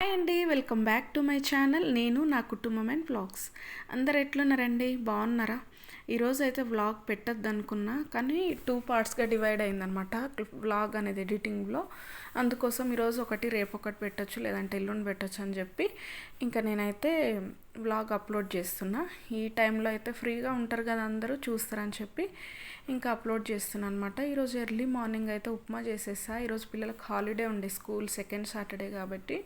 Hi అండి welcome back to my channel. నేను నా కుటుంబం అండ్ వ్లాగ్స్ అందరు ఎట్లున్నారండి? బాగున్నారా? ఈరోజు అయితే వ్లాగ్ పెట్టద్దు అనుకున్నా కానీ టూ పార్ట్స్గా డివైడ్ అయిందనమాట వ్లాగ్ అనేది ఎడిటింగ్లో. అందుకోసం ఈరోజు ఒకటి రేపు ఒకటి పెట్టచ్చు లేదంటే ఎల్లుండి పెట్టచ్చు అని చెప్పి ఇంకా నేనైతే వ్లాగ్ అప్లోడ్ చేస్తున్నా. ఈ టైంలో అయితే ఫ్రీగా ఉంటారు కదా అందరూ చూస్తారని చెప్పి ఇంకా అప్లోడ్ చేస్తున్నా అనమాట ఈరోజు ఎర్లీ మార్నింగ్ అయితే ఉప్మా చేసేసా. ఈరోజు పిల్లలకు హాలిడే ఉండే స్కూల్ సెకండ్ సాటర్డే కాబట్టి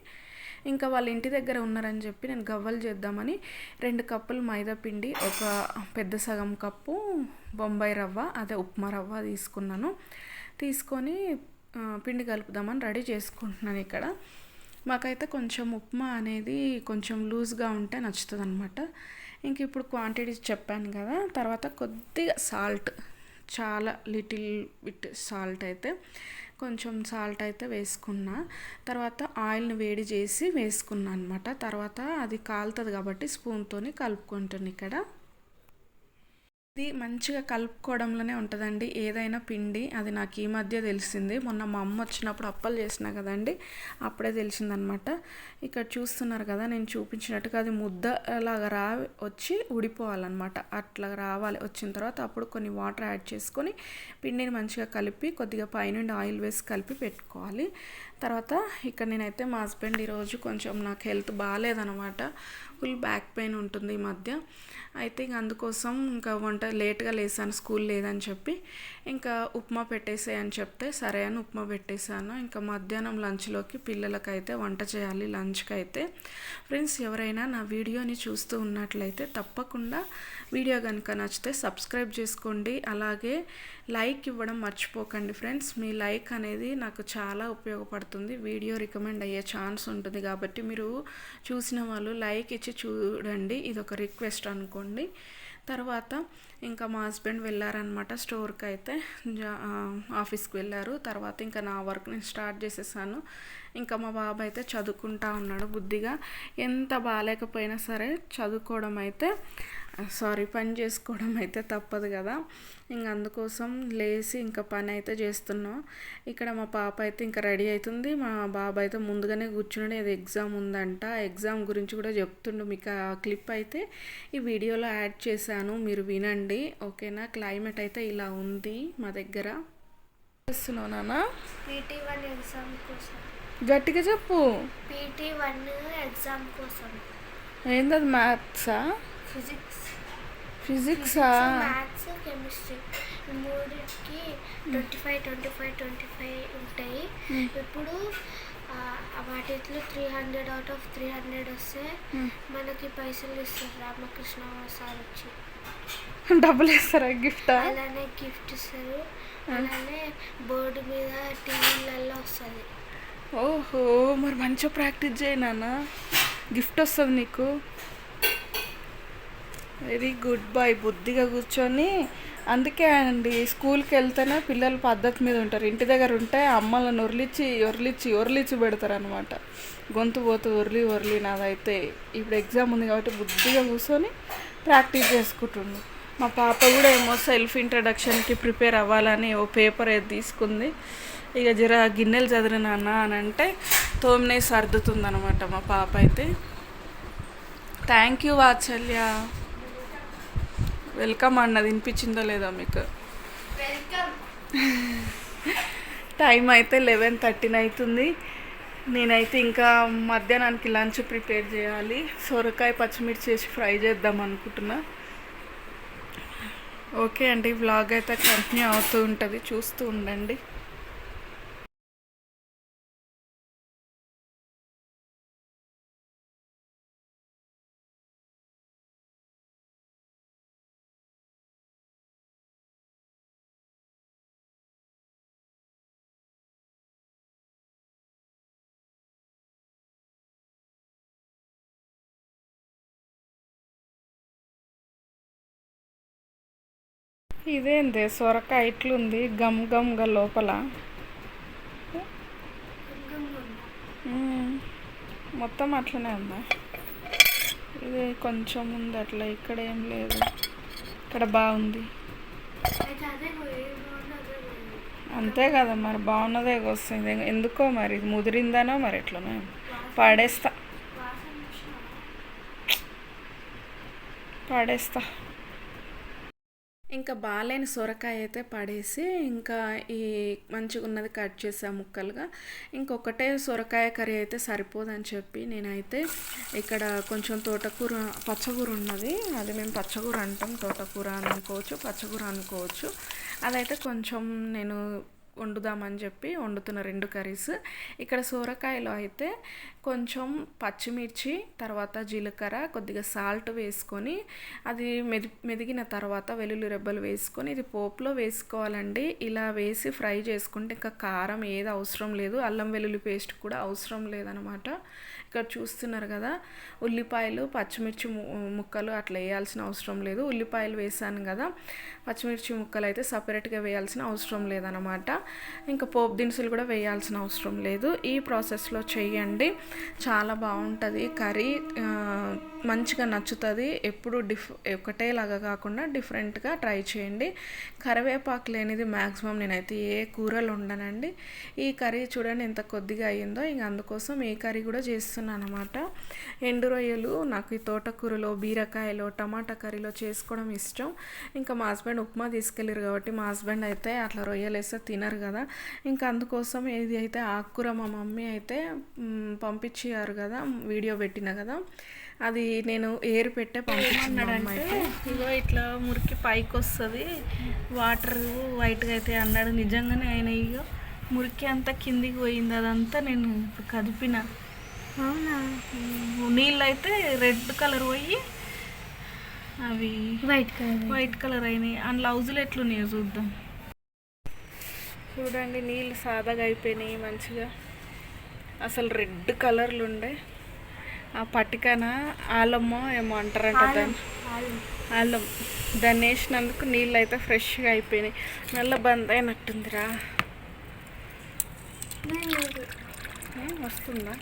ఇంకా వాళ్ళ ఇంటి దగ్గర ఉన్నారని చెప్పి నేను గవ్వలు చేద్దామని రెండు కప్పులు మైదా పిండి ఒక పెద్ద సగం కప్పు బొంబాయి రవ్వ అదే ఉప్మా రవ్వ తీసుకున్నాను. తీసుకొని పిండి కలుపుదామని రెడీ చేసుకుంటున్నాను ఇక్కడ. మాకైతే కొంచెం ఉప్మా అనేది కొంచెం లూజ్గా ఉంటే నచ్చుతుంది అనమాట ఇంక ఇప్పుడు క్వాంటిటీస్ చెప్పాను కదా తర్వాత కొద్దిగా సాల్ట్ చాలా లిటిల్ బిట్ సాల్ట్ అయితే. కొంచెం సాల్ట్ అయితే వేసుకున్నా. తర్వాత ఆయిల్ని వేడి చేసి వేసుకున్నా అనమాట తర్వాత అది కాలుతుంది కాబట్టి స్పూన్తోని కలుపుకుంటాను ఇక్కడ. ఇది మంచిగా కలుపుకోవడంలోనే ఉంటుందండి. ఏదైనా పిండి అది నాకు ఈ మధ్య తెలిసింది. మొన్న మా అమ్మ వచ్చినప్పుడు అప్పలు చేసినా కదండి అప్పుడే తెలిసిందనమాట. ఇక్కడ చూస్తున్నారు కదా నేను చూపించినట్టుగా అది ముద్ద లాగా రా వచ్చి ఉడిపోవాలన్నమాట అట్లా రావాలి వచ్చిన తర్వాత అప్పుడు కొన్ని వాటర్ యాడ్ చేసుకొని పిండిని మంచిగా కలిపి కొద్దిగా పైనుండి ఆయిల్ వేసి కలిపి పెట్టుకోవాలి. తర్వాత ఇక్కడ నేనైతే మా హస్బెండ్ ఈరోజు కొంచెం నాకు హెల్త్ బాగాలేదనమాట ఫుల్ బ్యాక్ పెయిన్ ఉంటుంది ఈ మధ్య. అయితే ఇంక అందుకోసం ఇంకా వంట లేట్గా లేసాను స్కూల్ లేదని చెప్పి. ఇంకా ఉప్మా పెట్టేసే అని చెప్తే సరే అని ఉప్మా పెట్టేశాను. ఇంకా మధ్యాహ్నం లంచ్లోకి పిల్లలకైతే వంట చేయాలి లంచ్కి అయితే ఫ్రెండ్స్ ఎవరైనా నా వీడియోని చూస్తూ ఉన్నట్లయితే తప్పకుండా వీడియో కనుక నచ్చితే సబ్స్క్రైబ్ చేసుకోండి. అలాగే లైక్ ఇవ్వడం మర్చిపోకండి ఫ్రెండ్స్. మీ లైక్ అనేది నాకు చాలా ఉపయోగపడుతుంది. వీడియో రికమెండ్ అయ్యే ఛాన్స్ ఉంటుంది కాబట్టి మీరు చూసిన వాళ్ళు లైక్ ఇచ్చి చూడండి. ఇది ఒక రిక్వెస్ట్ అనుకోండి. తర్వాత ఇంకా మా హస్బెండ్ వెళ్ళారనమాట స్టోర్కి అయితే జా ఆఫీస్కి వెళ్ళారు. తర్వాత ఇంకా నా వర్క్ నేను స్టార్ట్ చేసేసాను. ఇంకా మా బాబు అయితే చదువుకుంటా ఉన్నాడు బుద్ధిగా. ఎంత బాగాలేకపోయినా సరే చదువుకోవడం అయితే సారీ పని చేసుకోవడం అయితే తప్పదు కదా. ఇంక అందుకోసం లేచి ఇంకా పని అయితే చేస్తున్నాం. ఇక్కడ మా పాప అయితే ఇంకా రెడీ అవుతుంది మా బాబు అయితే ముందుగానే కూర్చుని అది ఎగ్జామ్ ఉందంట. ఎగ్జామ్ గురించి కూడా చెప్తుండు మీకు ఆ క్లిప్ అయితే. ఈ వీడియోలో యాడ్ చేశాను. మీరు వినండి. ఓకేనా? క్లైమేట్ అయితే ఇలా ఉంది మా దగ్గర. చేస్తున్నావు నాన్న? ఎగ్జామ్ కోసం. గట్టిగా చెప్పు. పీటీ వన్ ఎగ్జామ్ కోసం. ఏంటది మ్యాథ్సా? ఫిజిక్స్ ఫిజిక్సా మ్యాథ్స్ కెమిస్ట్రీ ఈ మూడింటికి twenty five twenty five twenty five ఉంటాయి. ఇప్పుడు ఆ, వాటిలో three hundred out of three hundred వస్తే మనకి పైసలు ఇస్తారు రామకృష్ణ సార్ వచ్చి. డబ్బులు ఇస్తారా గిఫ్టా అలానే గిఫ్ట్ ఇస్తారు. అలానే బోర్డు మీద టీవీలలో వస్తుంది. ఓహో మరి మంచిగా ప్రాక్టీస్ చేయి నాన్న. గిఫ్ట్ వస్తుంది నీకు. వెరీ గుడ్ బాయ్ బుద్ధిగా కూర్చొని. అందుకే అండి స్కూల్కి వెళ్తేనే పిల్లలు పద్ధతి మీద ఉంటారు. ఇంటి దగ్గర ఉంటే అమ్మలను ఉర్లిచ్చి ఒర్లిచ్చి ఒర్లిచ్చి పెడతారు అనమాట గొంతు పోతు ఉర్లి ఒర్లి నాదైతే. ఇప్పుడు ఎగ్జామ్ ఉంది కాబట్టి బుద్ధిగా కూర్చొని ప్రాక్టీస్ చేసుకుంటుండు మా పాప కూడా ఏమో సెల్ఫ్ ఇంట్రడక్షన్కి ప్రిపేర్ అవ్వాలని ఓ పేపర్ ఏది తీసుకుంది. ఇక జర గిన్నెలు చదివినానా అని అంటే తోమినే సర్దుతుంది అనమాట మా పాప అయితే. Thank you Vatsalya. వెల్కమ్ అన్నది వినిపించిందో లేదో మీకు? టైం అయితే లెవెన్ థర్టీన్ అవుతుంది నేనైతే ఇంకా మధ్యాహ్నానికి లంచ్ ప్రిపేర్ చేయాలి. సొరకాయ పచ్చిమిర్చి చేసి ఫ్రై చేద్దాం అనుకుంటున్నా. ఓకే అండి వ్లాగ్ అయితే కంటిన్యూ అవుతూ ఉంటుంది. చూస్తూ ఉండండి. ఇదేంది? సొరకాయ ఇట్లుంది గమ్ గమ్గా లోపల. మొత్తం అట్లనే ఉందా? ఇది కొంచెం ఉంది అట్లా ఇక్కడ ఏం లేదు. ఇక్కడ బాగుంది. అంతే కదా మరి బాగున్నదే వస్తుంది. ఎందుకో మరి ఇది ముదిరిందనో మరి ఎట్లనో పాడేస్తా పడేస్తా. పడేస్తా. ఇంకా బాగాలేని సొరకాయ అయితే పడేసి ఇంకా ఈ మంచిగా ఉన్నది కట్ చేసా ముక్కలుగా. ఇంకొకటే సొరకాయ కర్రీ అయితే సరిపోదని చెప్పి నేనైతే ఇక్కడ కొంచెం తోటకూర పచ్చకూర ఉన్నది. అది మేము పచ్చకూర అంటాం తోటకూర అనుకోవచ్చు పచ్చకూర అనుకోవచ్చు. అదైతే కొంచెం నేను వండుదామని చెప్పి వండుతున్న రెండు కర్రీస్. ఇక్కడ సొరకాయలో అయితే కొంచెం పచ్చిమిర్చి తర్వాత జీలకర్ర కొద్దిగా సాల్ట్ వేసుకొని అది మెది మెదిగిన తర్వాత వెల్లుల్లి రెబ్బలు వేసుకొని ఇది పోపులో వేసుకోవాలండి. ఇలా వేసి ఫ్రై చేసుకుంటే ఇంకా కారం ఏది అవసరం లేదు. అల్లం వెల్లుల్లి పేస్ట్ కూడా అవసరం లేదనమాట. ఇక్కడ చూస్తున్నారు కదా ఉల్లిపాయలు పచ్చిమిర్చి ముక్కలు అట్లా వేయాల్సిన అవసరం లేదు. ఉల్లిపాయలు వేసాను కదా పచ్చిమిర్చి ముక్కలు అయితే సపరేట్గా వేయాల్సిన అవసరం లేదనమాట. ఇంకా పోపు దినుసులు కూడా వేయాల్సిన అవసరం లేదు. ఈ ప్రాసెస్లో చేయండి. చాలా బాగుంటుంది. కర్రీ మంచిగా నచ్చుతుంది. ఎప్పుడు డిఫ్ ఒకటేలాగా కాకుండా డిఫరెంట్గా ట్రై చేయండి. కరివేపాకు లేనిది మ్యాక్సిమం నేనైతే ఏ కూరలు ఉండనండి ఈ కర్రీ చూడండి ఎంత కొద్దిగా అయ్యిందో. ఇంక అందుకోసం ఈ కర్రీ కూడా చేస్తున్నాను అనమాట ఎండు రొయ్యలు నాకు ఈ తోటకూరలో బీరకాయలో టమాటా కర్రీలో చేసుకోవడం ఇష్టం. ఇంకా మా హస్బెండ్ ఉప్మా తీసుకెళ్ళారు కాబట్టి మా హస్బెండ్ అయితే అట్లా రొయ్యలు వేస్తే తినరు కదా. ఇంకా అందుకోసం ఇది అయితే ఆకుకూర మా మమ్మీ అయితే పంపించారు కదా వీడియో పెట్టిన కదా. అది నేను ఏరు పెట్టే పంపించానంటే ఇగో ఇట్లా మురికి పైకి వస్తుంది వాటర్ వైట్గా అయితే అన్నాడు. నిజంగానే ఆయన ఇగో మురికి అంతా కిందికి పోయింది అదంతా నేను కదిపిన. అవునా? నీళ్ళు అయితే రెడ్ కలర్ పోయి అవి వైట్ కలర్. వైట్ కలర్ అయినాయి. అండ్ లౌజులు ఎట్లున్నాయో చూద్దాం. చూడండి నీళ్ళు సాదాగా అయిపోయినాయి మంచిగా. అసలు రెడ్ కలర్లు ఉండే. ఆ పట్టికన ఆలమ్మో ఏమో అంటారంట దాన్ని. అల్లం దాన్ని వేసినందుకు నీళ్ళు అయితే ఫ్రెష్గా అయిపోయినాయి. నల్ల బంద్ అయినట్టుందిరా. వస్తుందా?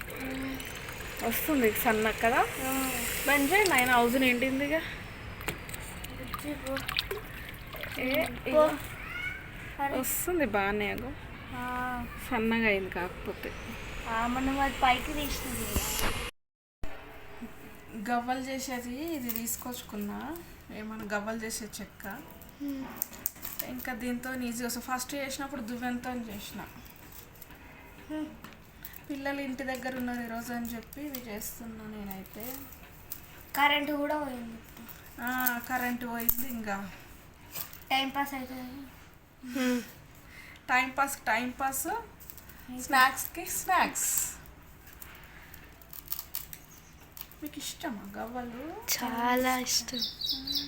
వస్తుంది సన్న కదా? బంద్ చేయండి ఆయన హౌస్ నిండిందిగా ఏ. వస్తుంది బాగానే అగో సన్నగా అయింది కాకపోతే. మనం అది పైకి తీస్తుంది గవ్వలు చేసేది ఇది తీసుకొచ్చుకున్నా. ఏమన్నా గవ్వలు చేసే చెక్క. ఇంకా దీంతో ఈజీ వస్తుంది. ఫస్ట్ చేసినప్పుడు దువ్వెంతో చేసిన. పిల్లలు ఇంటి దగ్గర ఉన్నారు ఈరోజు అని చెప్పి ఇవి చేస్తున్నా నేనైతే. కరెంట్ కూడా పోయింది. ఆ, కరెంటు పోయింది ఇంకా. టైం పాస్ అవుతుంది. టైం పాస్ టైం పాస్ స్నాక్స్కి స్నాక్స్ మీకు ఇష్టమా గవ్వలు? చాలా ఇష్టం.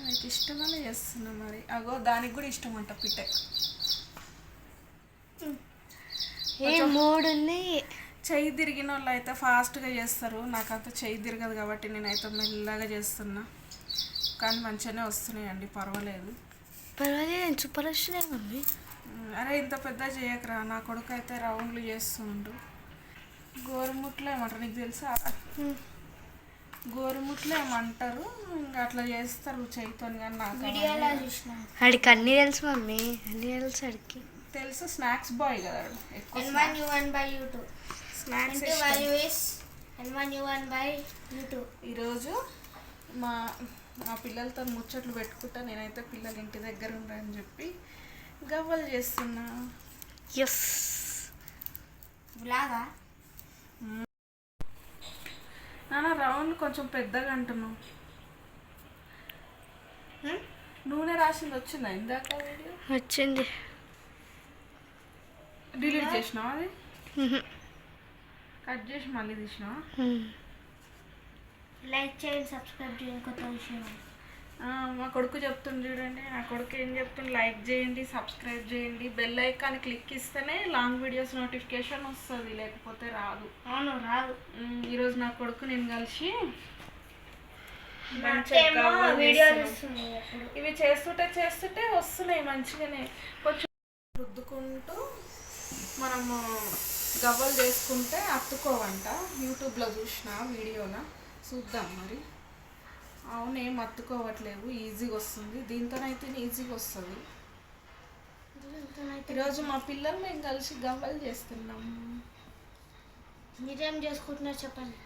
మీకు ఇష్టమని చేస్తున్నా మరి. అగో దానికి కూడా ఇష్టం అంట పిట్టే ఏ మూడు ఉన్నాయి? చెయ్యి తిరిగిన వాళ్ళు అయితే ఫాస్ట్గా చేస్తారు. నాకంతా చెయ్యి తిరగదు కాబట్టి నేనైతే మెల్లగా చేస్తున్నా. కానీ మంచిగానే వస్తున్నాయండి పర్వాలేదు. పర్వాలేదు. వస్తున్నాయి మమ్మీ. ఉమ్, అరే ఇంత పెద్ద చేయకరా నా కొడుకు అయితే రౌండ్లు చేస్తుండు. గోరుముట్లు ఏమంటారు నీకు తెలుసా? గోరుముట్లు ఏమంటారు ఇంకా అట్లా చేస్తారు చేయితో కానీ నాకు ఆడికి అన్ని తెలుసు మమ్మీ అన్ని తెలుసు ఆడికి. తెలుసు స్నాక్స్ బాయ్ కదా. ఎక్కువ one you one by snacks value is N one you one by YouTube ఈరోజు మా మా పిల్లలతో ముచ్చట్లు పెట్టుకుంటా నేనైతే పిల్లలు ఇంటి దగ్గర ఉండని చెప్పి గవ్వలు చేస్తున్నా. ఎస్ లాగా నాన్న రౌండ్ కొంచెం పెద్దగా అంటున్నావు. నూనె రాసింది వచ్చిందా ఇందాక వీడియో? వచ్చింది. డిలీట్ చేసినావా అది కట్ చేసి మళ్ళీ తీసినావా లైక్ చేయండి సబ్స్క్రైబ్ చేయండి కొత్త విషయం మా కొడుకు చెప్తుంది చూడండి నా కొడుకు ఏం చెప్తుంది లైక్ చేయండి సబ్స్క్రైబ్ చేయండి బెల్ ఐకాన్ క్లిక్ ఇస్తేనే లాంగ్ వీడియోస్ నోటిఫికేషన్ వస్తుంది లేకపోతే రాదు. అవును రాదు. ఈరోజు నా కొడుకు నేను కలిసి ఇవి చేస్తుంటే చేస్తుంటే వస్తున్నాయి మంచిగానే. కొంచెం రుద్దుకుంటూ మనము గవ్వలు చేసుకుంటే అత్తుకోవంట. యూట్యూబ్లో చూసిన వీడియోలో. చూద్దాం మరి. అవును ఏం అత్తుకోవట్లేవు ఈజీగా వస్తుంది. దీంతోనైతే ఈజీగా వస్తుంది. ఈరోజు మా పిల్లలు మేము కలిసి గవ్వలు చేస్తున్నాం. మీరేం చేసుకుంటున్నారు చెప్పండి.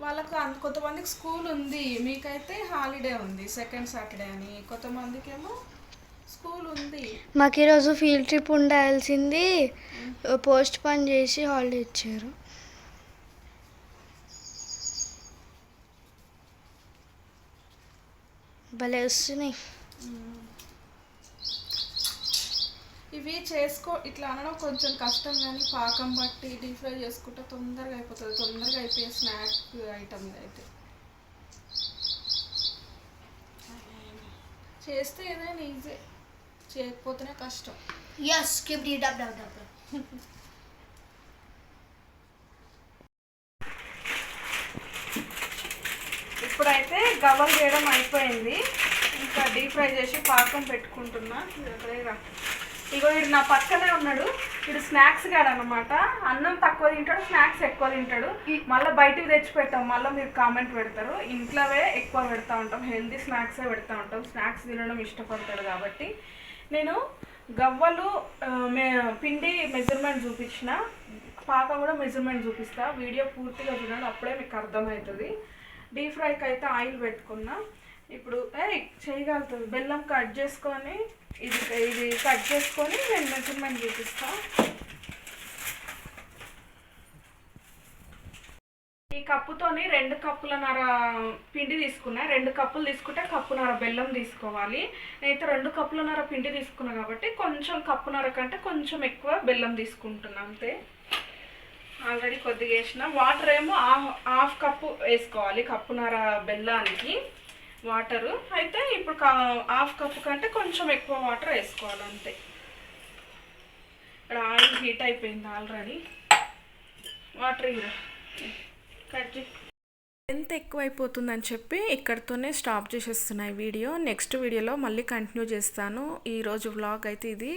వాళ్ళకు అంత కొంతమందికి స్కూల్ ఉంది. మీకైతే హాలిడే ఉంది. సెకండ్ సాటర్డే అని. కొంతమందికి ఏమో స్కూల్ ఉంది. మాకు ఈరోజు ఫీల్డ్ ట్రిప్ ఉండాల్సింది. పోస్ట్ పోన్ చేసి హాలిడే ఇచ్చారు. భలే వస్తున్నాయి. ఇవి చేసుకో ఇట్లా అనడం కొంచెం కష్టం కానీ పాకం బట్టి డీప్ ఫ్రై చేసుకుంటే తొందరగా అయిపోతుంది. తొందరగా అయిపోయే స్నాక్ ఐటమ్ అయితే. చేస్తే ఏదైనా ఈజీ. చేయకపోతేనే కష్టం. Yes keep dub dub dub ఇప్పుడైతే చేయడం అయిపోయింది. ఇంకా డీప్ ఫ్రై చేసి పాకం పెట్టుకుంటున్నా. ఇగో వీడు నా పక్కనే ఉన్నాడు. వీడు స్నాక్స్ గాడు అనమాట అన్నం తక్కువ తింటాడు స్నాక్స్ ఎక్కువ తింటాడు. మళ్ళీ బయటికి తెచ్చి పెట్టాం మళ్ళీ మీరు కామెంట్ పెడతారు. ఇంట్లోవే ఎక్కువ పెడతా ఉంటాం. హెల్తీ స్నాక్సే పెడతా ఉంటాం. స్నాక్స్ తినడం ఇష్టపడతాడు కాబట్టి. నేను గవ్వలు మే పిండి మెజర్మెంట్ చూపించిన. పాక కూడా మెజర్మెంట్ చూపిస్తా. వీడియో పూర్తిగా చూడండి. అప్పుడే మీకు అర్థమవుతుంది. డీప్ ఫ్రైకి అయితే ఆయిల్ పెట్టుకున్నా. ఇప్పుడు ఏ చేయగలుగుతుంది బెల్లం కట్ చేసుకొని ఇది ఇది కట్ చేసుకొని నేను మెజర్మెంట్ చూపిస్తా. ఈ కప్పుతోని రెండు కప్పులన్నర పిండి తీసుకున్నా. రెండు కప్పులు తీసుకుంటే కప్పున్నర బెల్లం తీసుకోవాలి. నేనైతే రెండు కప్పులన్నర పిండి తీసుకున్నా కాబట్టి కొంచెం కప్పున్నర కంటే కొంచెం ఎక్కువ బెల్లం తీసుకుంటున్నా అంతే. ఆల్రెడీ కొద్దిగా వేసిన. వాటర్ ఏమో హాఫ్ కప్పు వేసుకోవాలి కప్పున్నర బెల్లానికి వాటరు. అయితే ఇప్పుడు హాఫ్ కప్పు కంటే కొంచెం ఎక్కువ వాటర్ వేసుకోవాలి అంతే. ఇక్కడ ఆయిల్ హీట్ అయిపోయింది ఆల్రెడీ. వాటర్ కట్ ఎంత ఎక్కువైపోతుందని చెప్పి ఇక్కడతోనే స్టాప్ చేసేస్తున్నాయి వీడియో. నెక్స్ట్ వీడియోలో మళ్ళీ కంటిన్యూ చేస్తాను. ఈరోజు వ్లాగ్ అయితే ఇది.